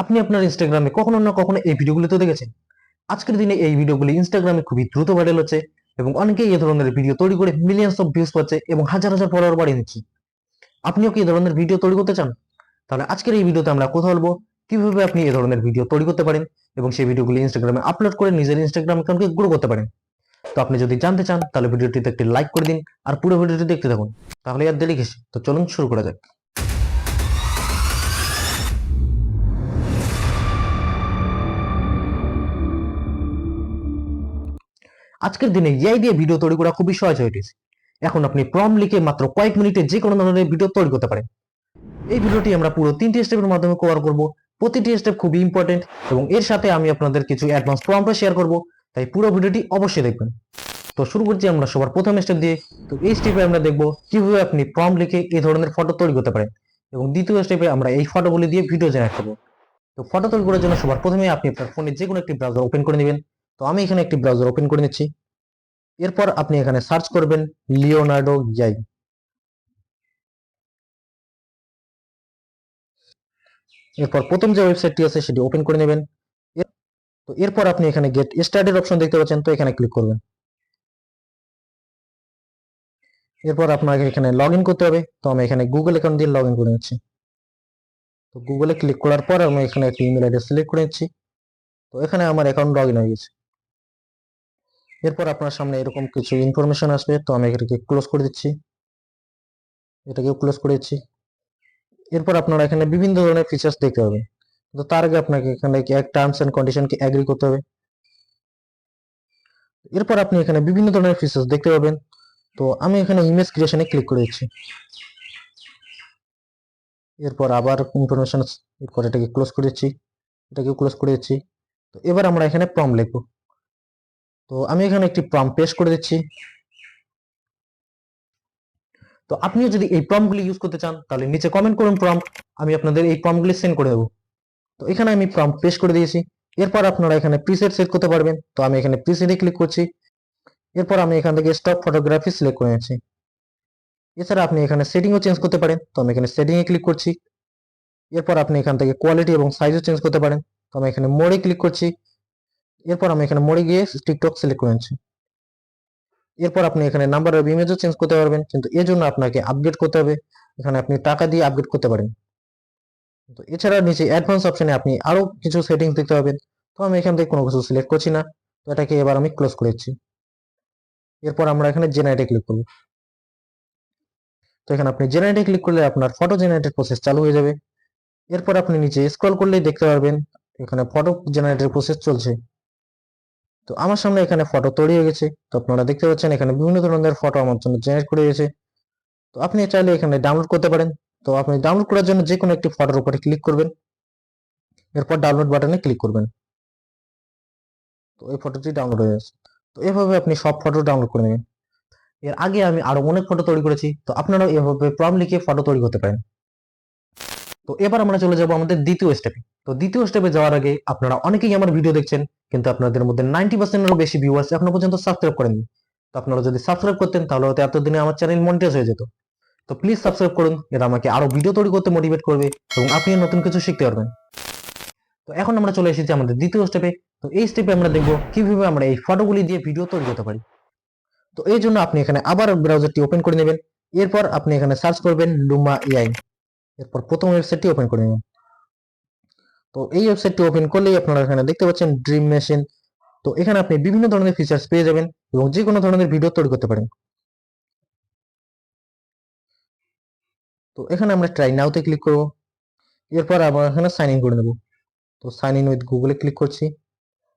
আপনি আপনার ইনস্টাগ্রামে কখনো না কখনো এই ভিডিওগুলো তো দেখেছেন। আজকের দিনে এই ভিডিওগুলি ইনস্টাগ্রামে খুবই দ্রুত ভাইরাল হচ্ছে এবং অনেকেই এই ধরনের ভিডিও তৈরি করে মিলিয়ন্স অফ ভিউজ পাচ্ছে এবং হাজার হাজার ফলোয়ার বাড়িয়ে নিচ্ছে আপনিও কি এই ধরনের ভিডিও তৈরি করতে চান? তাহলে আজকের এই ভিডিওতে আমরা কথা বলব কীভাবে আপনি এই ধরনের ভিডিও তৈরি করতে পারেন এবং সেই ভিডিওগুলি ইনস্টাগ্রামে আপলোড করে নিজের ইনস্টাগ্রাম অ্যাকাউন্টকে গ্রো করতে পারেন। তো আপনি যদি জানতে চান, তাহলে ভিডিওটিতে একটি লাইক করে দিন আর পুরো ভিডিওটি দেখতে থাকুন। তাহলে আর দেরি কিসে তো চলুন শুরু করা যাক। আজকের দিনে এআই দিয়ে ভিডিও তৈরি করা খুবই সহজ হয়ে উঠেছে এখন আপনি প্রম লিখে মাত্র কয়েক মিনিটে যে কোনো ধরনের ভিডিও তৈরি করতে পারেন। এই ভিডিওটি আমরা পুরো তিনটি স্টেপের মাধ্যমে কভার করব। প্রতিটি স্টেপ খুবই ইম্পর্টেন্ট এবং এর সাথে আমি আপনাদের কিছু অ্যাডভান্স প্রম্পট শেয়ার করব। তাই পুরো ভিডিওটি অবশ্যই দেখবেন। তো শুরু করছি আমরা সবার প্রথম স্টেপ দিয়ে। তো এই স্টেপে আমরা দেখব কীভাবে আপনি প্রম লিখে এই ধরনের ফটো তৈরি করতে পারেন। এবং দ্বিতীয় স্টেপে আমরা এই ফটোগুলি দিয়ে ভিডিও জেনারেট করব। তো ফটো তৈরি করার জন্য সবার প্রথমে আপনি আপনার ফোনে যে কোনো একটি ব্রাউজার ওপেন করে নেবেন। তো আমি এখানে একটি ব্রাউজার ওপেন করে নিচ্ছি। এরপর আপনি এখানে সার্চ করবেন লিওনার্ডো ইয়াই। এরপর প্রথম যে ওয়েবসাইটটি আছে সেটি ওপেন করে নেবেন। তো এরপর আপনি এখানে গেট স্টার্টেড অপশন দেখতে পাচ্ছেন, তো এখানে ক্লিক করবেন। এরপর আপনাকে এখানে লগ করতে হবে, তো আমি এখানে গুগল অ্যাকাউন্ট দিয়ে লগ করে নিচ্ছি। তো গুগলে ক্লিক করার পর আমি এখানে একটি ইমেল আইডি সিলেক্ট করে নিচ্ছি। তো এখানে আমার অ্যাকাউন্ট লগ হয়ে গেছে। এরপর আপনার সামনে এরকম কিছু ইনফরমেশন আসবে, তো আমি এটাকে ক্লোজ করে দিচ্ছি। এটাকেও ক্লোজ করে দিচ্ছি। এরপর আপনারা এখানে বিভিন্ন ধরনের ফিচার্স দেখতে পাবেন তো তার আগে আপনাকে এখানে এক টার্মস এন্ড কন্ডিশনকে এগ্রি করতে হবে। এরপর আপনি এখানে বিভিন্ন ধরনের ফিচার্স দেখতে পাবেন। তো আমি এখানে ইমেজ ক্রিয়েশনে ক্লিক করে দিচ্ছি। এরপর আবার ইনফরমেশন এরপর এটাকে ক্লোজ করে দিচ্ছি। এটাকে ক্লোজ করে দিচ্ছি। তো এবার আমরা এখানে প্রম লিখব। তো আমি এখানে একটি প্রম পেশ করে দিচ্ছি। তো আপনিও যদি এই প্রম্পটগুলি ইউজ করতে চান, তাহলে নিচে কমেন্ট করুন প্রম্পট আমি আপনাদের এই প্রম্পটগুলি সেন্ড করে দেবো। তো এখানে আমি প্রম্পট পেশ করে দিয়েছি। এরপর আপনারা এখানে প্রিসেট সেট করতে পারবেন। তো আমি এখানে প্রিসেটে ক্লিক করছি। এরপর আমি এখান থেকে স্টক ফটোগ্রাফি সিলেক্ট করে নিচ্ছি। এছাড়া আপনি এখানে সেটিংও চেঞ্জ করতে পারেন। তো আমি এখানে সেটিংয়ে ক্লিক করছি। এরপর আপনি এখান থেকে কোয়ালিটি এবং সাইজও চেঞ্জ করতে পারেন। তো আমি এখানে মোড়ে ক্লিক করছি। এরপর আমি এখানে মোড়ে গিয়ে টিকটক সিলেক্ট করে এরপর আপনি এখানে নাম্বার অফ ইমেজও চেঞ্জ করতে পারবেন, কিন্তু এর জন্য আপনাকে আপগ্রেড করতে হবে। এখানে আপনি টাকা দিয়ে আপগ্রেড করতে পারেন। তো এছাড়া নিচে অ্যাডভান্স অপশনে আপনি আরও কিছু সেটিংস দেখতে পাবেন। তো আমি এখান থেকে কোনো কিছু সিলেক্ট করছি না। তো এটাকে এবার আমি ক্লোজ করে দিচ্ছি। এরপর আমরা এখানে জেনারেটে ক্লিক করব। তো এখানে আপনি জেনারেটে ক্লিক করলে আপনার ফটো জেনারেটের প্রসেস চালু হয়ে যাবে। এরপর আপনি নিচে স্ক্রল করলেই দেখতে পারবেন, এখানে ফটো জেনারেটের প্রসেস চলছে। তো আমার সামনে এখানে ফটো তৈরি হয়ে গেছে। তো আপনারা দেখতে পাচ্ছেন এখানে বিভিন্ন ধরনের ফটো আমার জন্য জেনারেট করে গেছে তো আপনি চাইলে এখানে ডাউনলোড করতে পারেন। তো আপনি ডাউনলোড করার জন্য যে কোনো একটি ফটোর উপরে ক্লিক করবেন। এরপর ডাউনলোড বাটনে ক্লিক করবেন। তো এই ফটোটি ডাউনলোড হয়ে যাচ্ছে তো এভাবে আপনি সব ফটো ডাউনলোড করে নেবেন। এর আগে আমি আরও অনেক ফটো তৈরি করেছি। তো আপনারাও এভাবে প্রম লিখে ফটো তৈরি করতে পারেন। তো এবার আমরা চলে যাব আমাদের দ্বিতীয় স্টেপে তো দ্বিতীয় স্টেপে যাওয়ার আগে আপনারা অনেকেই আমার ভিডিও দেখছেন। কিন্তু আপনাদের মধ্যে নাইনটি পার্সেন্টেরও বেশি ভিউয়ার্স এখনও পর্যন্ত সাবস্ক্রাইব করেননি। তো আপনারা যদি সাবস্ক্রাইব করতেন, তাহলে হয়তো এতদিনে আমার চ্যানেল মনিটাইজ হয়ে যেত। তো প্লিজ সাবস্ক্রাইব করুন। এটা আমাকে আরও ভিডিও তৈরি করতে মোটিভেট করবে এবং আপনিও নতুন কিছু শিখতে পারবেন। তো এখন আমরা চলে এসেছি আমাদের দ্বিতীয় স্টেপে তো এই স্টেপে আমরা দেখব কীভাবে আমরা এই ফটোগুলি দিয়ে ভিডিও তৈরি করতে পারি। তো এই জন্য আপনি এখানে আবার ব্রাউজারটি ওপেন করে নেবেন। এরপর আপনি এখানে সার্চ করবেন লুমা এআই এরপর প্রথম ওয়েবসাইটটি ওপেন করে নেবেন। তো এই ওয়েবসাইটটি ওপেন করলেই আপনারা এখানে দেখতে পাচ্ছেন ড্রিম মেশিন তো এখানে আপনি বিভিন্ন ধরনের ফিচার্স পেয়ে যাবেন এবং যে কোনো ধরনের ভিডিও তৈরি করতে পারেন। তো এখানে আমরা ট্রাই নাওতে ক্লিক করব। এরপর আমরা এখানে সাইন ইন করে নেব। তো সাইন ইন উইথ গুগলে ক্লিক করছি।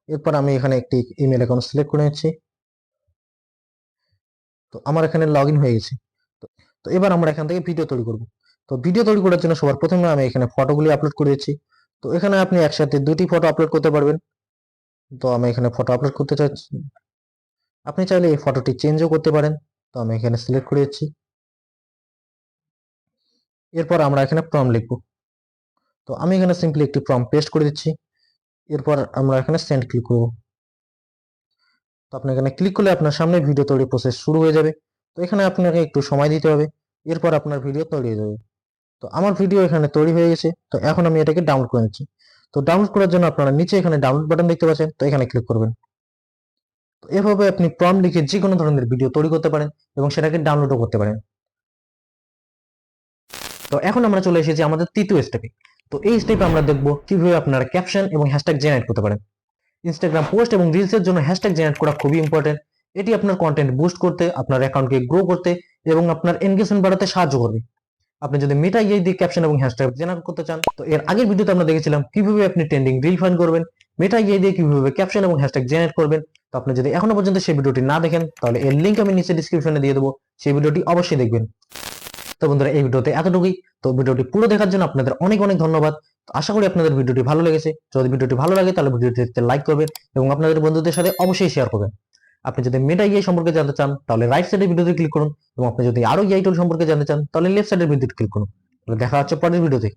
এরপর আমি এখানে একটি ইমেল অ্যাকাউন্ট সিলেক্ট করে নিচ্ছি। তো আমার এখানে লগ ইন হয়ে গেছে। তো এবার আমরা এখান থেকে ভিডিও তৈরি করব। তো ভিডিও তৈরি করার জন্য সবার প্রথমে আমি এখানে ফটোগুলি আপলোড করে দিচ্ছি। তো এখানে আপনি একসাথে দুটি ফটো আপলোড করতে পারবেন। তো আমি এখানে ফটো আপলোড করতে চাচ্ছি। আপনি চাইলে এই ফটোটি চেঞ্জও করতে পারেন। তো আমি এখানে সিলেক্ট করে দিচ্ছি। এরপর আমরা এখানে প্রম লিখব। তো আমি এখানে সিম্পলি একটি প্রম পেস্ট করে দিচ্ছি। এরপর আমরা এখানে সেন্ড ক্লিক করব। তো আপনি এখানে ক্লিক করলে আপনার সামনে ভিডিও তৈরি প্রসেস শুরু হয়ে যাবে। তো এখানে আপনাকে একটু সময় দিতে হবে। এরপর আপনার ভিডিও তৈরি হয়ে যাবে। তো আমার ভিডিও এখানে তৈরি হয়ে গেছে। তো এখন আমি এটাকে ডাউনলোড করে নিচ্ছি। তো ডাউনলোড করার জন্য আপনারা নিচে এখানে ডাউনলোড বাটন দেখতে পাচ্ছেন। তো এখানে ক্লিক করবেন। তো এভাবে আপনি প্রম লিখে যে কোনো ধরনের ভিডিও তৈরি করতে পারেন এবং সেটাকে ডাউনলোডও করতে পারেন। তো এখন আমরা চলে এসেছি আমাদের তৃতীয় স্টেপে তো এই স্টেপে আমরা দেখব কীভাবে আপনারা ক্যাপশন এবং হ্যাশট্যাগ জেনারেট করতে পারেন। ইনস্টাগ্রাম পোস্ট এবং রিলসের জন্য হ্যাশট্যাগ জেনারেট করা খুবই ইম্পর্টেন্ট এটি আপনার কন্টেন্ট বুস্ট করতে, আপনার অ্যাকাউন্টকে গ্রো করতে এবং আপনার এনগেজমেন্ট বাড়াতে সাহায্য করবে। আপনি যদি মেটা ইয়ে দিয়ে ক্যাপশন এবং হ্যাশট্যাগ জেনারেট করতে চান, তো এর আগের ভিডিওতে আমরা দেখেছিলাম কীভাবে আপনি ট্রেন্ডিং রিল ফাইন্ড করবেন মেটা ইয়ে দিয়ে কীভাবে ক্যাপশন এবং হ্যাশট্যাগ জেনারেট করবেন। তো আপনি যদি এখনও পর্যন্ত সেই ভিডিওটি না দেখেন, তাহলে এর লিংক আমি নিচে ডিসক্রিপশনে দিয়ে দেবো, সেই ভিডিওটি অবশ্যই দেখবেন। তো বন্ধুরা, এই ভিডিওতে এতটুকুই। তো ভিডিওটি পুরো দেখার জন্য আপনাদের অনেক অনেক ধন্যবাদ। আশা করি আপনাদের ভিডিওটি ভালো লেগেছে। যদি ভিডিওটি ভালো লাগে, তাহলে ভিডিওটিতে লাইক করবেন এবং আপনাদের বন্ধুদের সাথে অবশ্যই শেয়ার করবেন। আপনি যদি মেটা ইয়ে সম্পর্কে জানতে চান, তাহলে রাইট সাইডের ভিডিওতে ক্লিক করুন এবং আপনি যদি আরও ইয়ে টুল সম্পর্কে জানতে চান, তাহলে লেফট সাইডের ভিডিওতে ক্লিক করুন। তাহলে দেখা হচ্ছে পরের ভিডিওতে